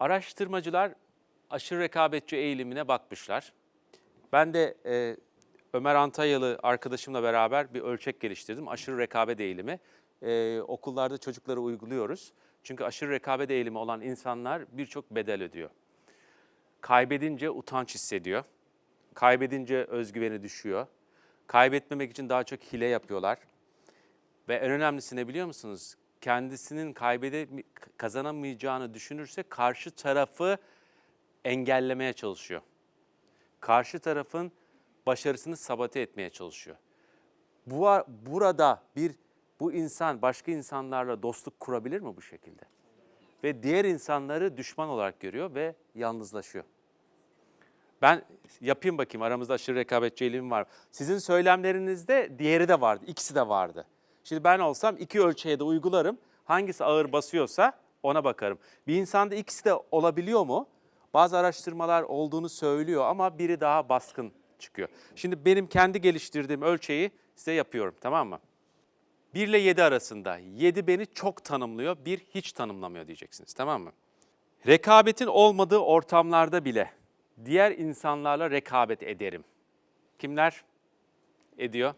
Araştırmacılar aşırı rekabetçi eğilimine bakmışlar. Ben de e, Ömer Antalyalı arkadaşımla beraber bir ölçek geliştirdim. Aşırı rekabet eğilimi. E, okullarda çocuklara uyguluyoruz. Çünkü aşırı rekabet eğilimi olan insanlar birçok bedel ödüyor. Kaybedince utanç hissediyor. Kaybedince özgüveni düşüyor. Kaybetmemek için daha çok hile yapıyorlar. Ve en önemlisi ne biliyor musunuz? Kendisinin kaybede kazanamayacağını düşünürse karşı tarafı engellemeye çalışıyor. Karşı tarafın başarısını sabote etmeye çalışıyor. Bu burada bir bu insan başka insanlarla dostluk kurabilir mi bu şekilde? Ve diğer insanları düşman olarak görüyor ve yalnızlaşıyor. Ben yapayım bakayım aramızda aşırı rekabetçi eğilim var. Sizin söylemlerinizde diğeri de vardı, ikisi de vardı. Şimdi ben olsam iki ölçeğe de uygularım. Hangisi ağır basıyorsa ona bakarım. Bir insanda ikisi de olabiliyor mu? Bazı araştırmalar olduğunu söylüyor ama biri daha baskın çıkıyor. Şimdi benim kendi geliştirdiğim ölçeği size yapıyorum tamam mı? 1 ile 7 arasında 7 beni çok tanımlıyor, 1 hiç tanımlamıyor diyeceksiniz tamam mı? Rekabetin olmadığı ortamlarda bile diğer insanlarla rekabet ederim. Kimler ediyor?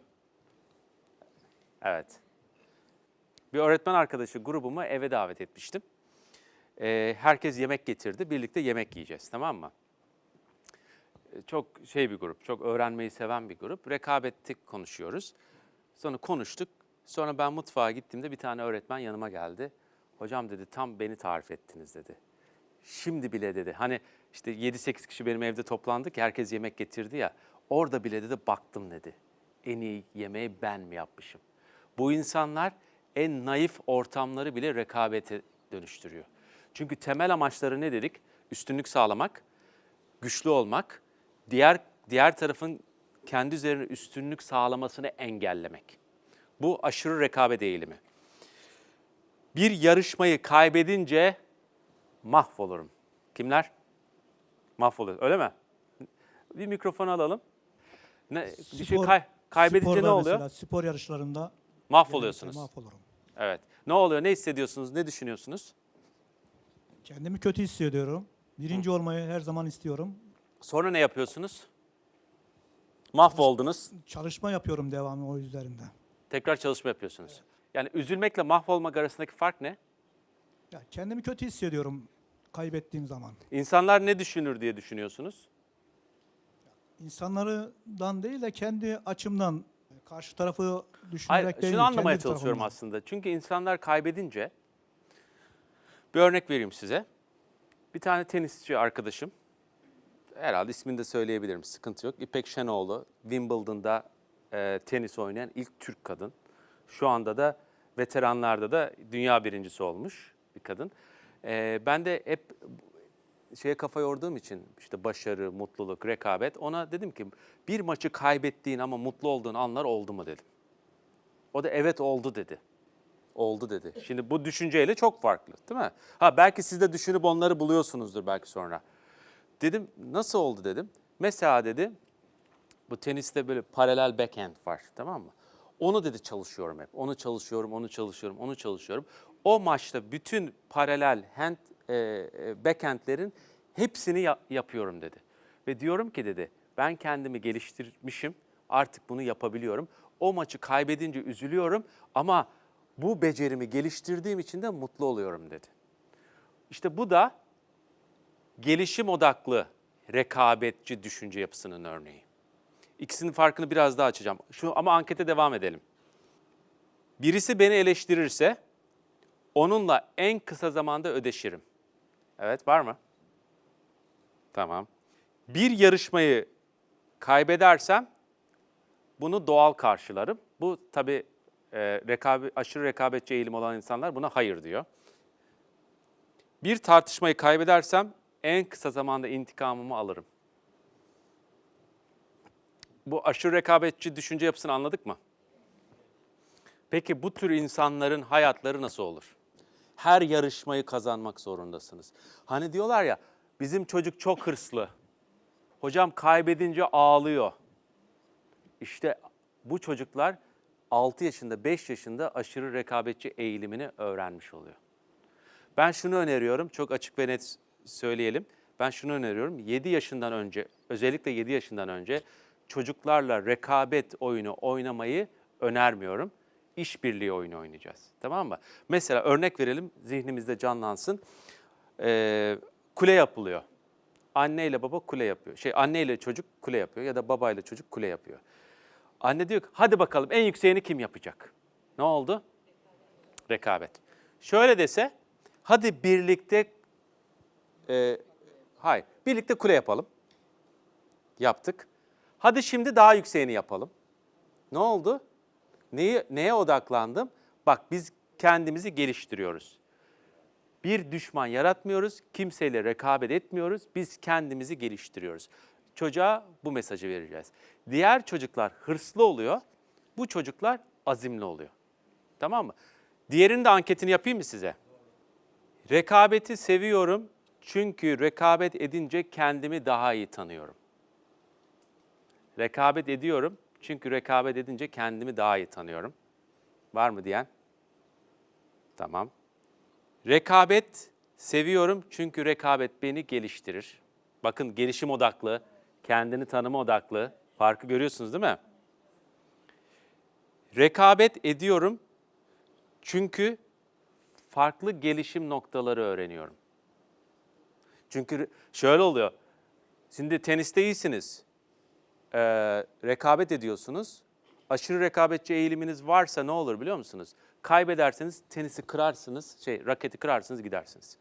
Evet. Bir öğretmen arkadaşı grubumu eve davet etmiştim. Ee, herkes yemek getirdi. Birlikte yemek yiyeceğiz tamam mı? Ee, Çok şey bir grup, çok öğrenmeyi seven bir grup. Rekabetlik konuşuyoruz. Sonra konuştuk. Sonra ben mutfağa gittiğimde bir tane öğretmen yanıma geldi. Hocam dedi tam beni tarif ettiniz dedi. Şimdi bile dedi. Hani işte 7-8 kişi benim evde toplandık. Herkes yemek getirdi ya. Orada bile dedi baktım dedi. En iyi yemeği ben mi yapmışım? Bu insanlar en naif ortamları bile rekabete dönüştürüyor. Çünkü temel amaçları ne dedik? Üstünlük sağlamak, güçlü olmak, diğer diğer tarafın kendi üzerine üstünlük sağlamasını engellemek. Bu aşırı rekabet eğilimi. Bir yarışmayı kaybedince mahvolurum. Kimler? Mahvoluyor. Öyle mi? Bir mikrofon alalım. Ne, bir şey kay- kaybedince ne oluyor? Mesela, spor yarışlarında Mahvoluyorsunuz. genellikle mahvolurum. Evet. Ne oluyor? Ne hissediyorsunuz? Ne düşünüyorsunuz? Kendimi kötü hissediyorum. Birinci olmayı her zaman istiyorum. Sonra ne yapıyorsunuz? Mahvoldunuz. Çalışma yapıyorum devamlı o üzerinde. Tekrar çalışma yapıyorsunuz. Yani üzülmekle mahvolmak arasındaki fark ne? Ya kendimi kötü hissediyorum kaybettiğim zaman. İnsanlar ne düşünür diye düşünüyorsunuz? İnsanlardan değil de kendi açımdan karşı tarafı düşünerek Hayır, değil. şunu anlamaya kendi çalışıyorum tarafımdan. aslında. Çünkü insanlar kaybedince, bir örnek vereyim size. Bir tane tenisçi arkadaşım, herhalde ismini de söyleyebilirim, sıkıntı yok. İpek Şenoğlu, Wimbledon'da e, tenis oynayan ilk Türk kadın. Şu anda da veteranlarda da dünya birincisi olmuş bir kadın. E, ben de hep şeye kafa yorduğum için işte başarı, mutluluk, rekabet ona dedim ki bir maçı kaybettiğin ama mutlu olduğun anlar oldu mu dedim. O da evet oldu dedi. Oldu dedi. Şimdi bu düşünceyle çok farklı değil mi? Ha belki siz de düşünüp onları buluyorsunuzdur belki sonra. Dedim nasıl oldu dedim. Mesela dedi bu teniste böyle paralel backhand var tamam mı? Onu dedi çalışıyorum hep. Onu çalışıyorum, onu çalışıyorum, onu çalışıyorum. O maçta bütün paralel hand e, e, backhandlerin hepsini ya- yapıyorum dedi. Ve diyorum ki dedi ben kendimi geliştirmişim artık bunu yapabiliyorum. O maçı kaybedince üzülüyorum ama bu becerimi geliştirdiğim için de mutlu oluyorum dedi. İşte bu da gelişim odaklı rekabetçi düşünce yapısının örneği. İkisinin farkını biraz daha açacağım. Şu ama ankete devam edelim. Birisi beni eleştirirse onunla en kısa zamanda ödeşirim. Evet var mı? Tamam. Bir yarışmayı kaybedersem bunu doğal karşılarım. Bu tabii e, rekabe- aşırı rekabetçi eğilim olan insanlar buna hayır diyor. Bir tartışmayı kaybedersem en kısa zamanda intikamımı alırım. Bu aşırı rekabetçi düşünce yapısını anladık mı? Peki bu tür insanların hayatları nasıl olur? Her yarışmayı kazanmak zorundasınız. Hani diyorlar ya bizim çocuk çok hırslı. Hocam kaybedince ağlıyor. İşte bu çocuklar 6 yaşında, 5 yaşında aşırı rekabetçi eğilimini öğrenmiş oluyor. Ben şunu öneriyorum, çok açık ve net söyleyelim. Ben şunu öneriyorum. 7 yaşından önce, özellikle 7 yaşından önce çocuklarla rekabet oyunu oynamayı önermiyorum. İşbirliği oyunu oynayacağız. Tamam mı? Mesela örnek verelim, zihnimizde canlansın. Ee, kule yapılıyor. Anne ile baba kule yapıyor. Şey anne ile çocuk kule yapıyor ya da baba ile çocuk kule yapıyor. Anne diyor ki hadi bakalım en yükseğini kim yapacak? Ne oldu? Rekabet. Şöyle dese hadi birlikte e, hayır birlikte kule yapalım. Yaptık. Hadi şimdi daha yükseğini yapalım. Ne oldu? Neyi, neye odaklandım? Bak biz kendimizi geliştiriyoruz. Bir düşman yaratmıyoruz, kimseyle rekabet etmiyoruz, biz kendimizi geliştiriyoruz. Çocuğa bu mesajı vereceğiz. Diğer çocuklar hırslı oluyor, bu çocuklar azimli oluyor. Tamam mı? Diğerinin de anketini yapayım mı size? Rekabeti seviyorum çünkü rekabet edince kendimi daha iyi tanıyorum. Rekabet ediyorum çünkü rekabet edince kendimi daha iyi tanıyorum. Var mı diyen? Tamam. Rekabet seviyorum çünkü rekabet beni geliştirir. Bakın gelişim odaklı, kendini tanıma odaklı. Farkı görüyorsunuz değil mi? Rekabet ediyorum çünkü farklı gelişim noktaları öğreniyorum. Çünkü şöyle oluyor. Şimdi teniste iyisiniz. Ee, rekabet ediyorsunuz. Aşırı rekabetçi eğiliminiz varsa ne olur biliyor musunuz? Kaybederseniz tenisi kırarsınız, şey raketi kırarsınız gidersiniz.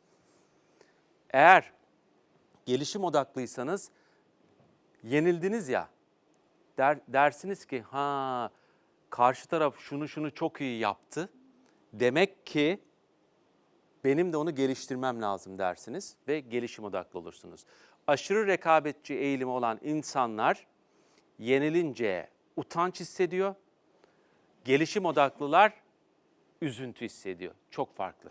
Eğer gelişim odaklıysanız yenildiniz ya der, dersiniz ki ha karşı taraf şunu şunu çok iyi yaptı. Demek ki benim de onu geliştirmem lazım dersiniz ve gelişim odaklı olursunuz. Aşırı rekabetçi eğilimi olan insanlar yenilince utanç hissediyor. Gelişim odaklılar üzüntü hissediyor. Çok farklı.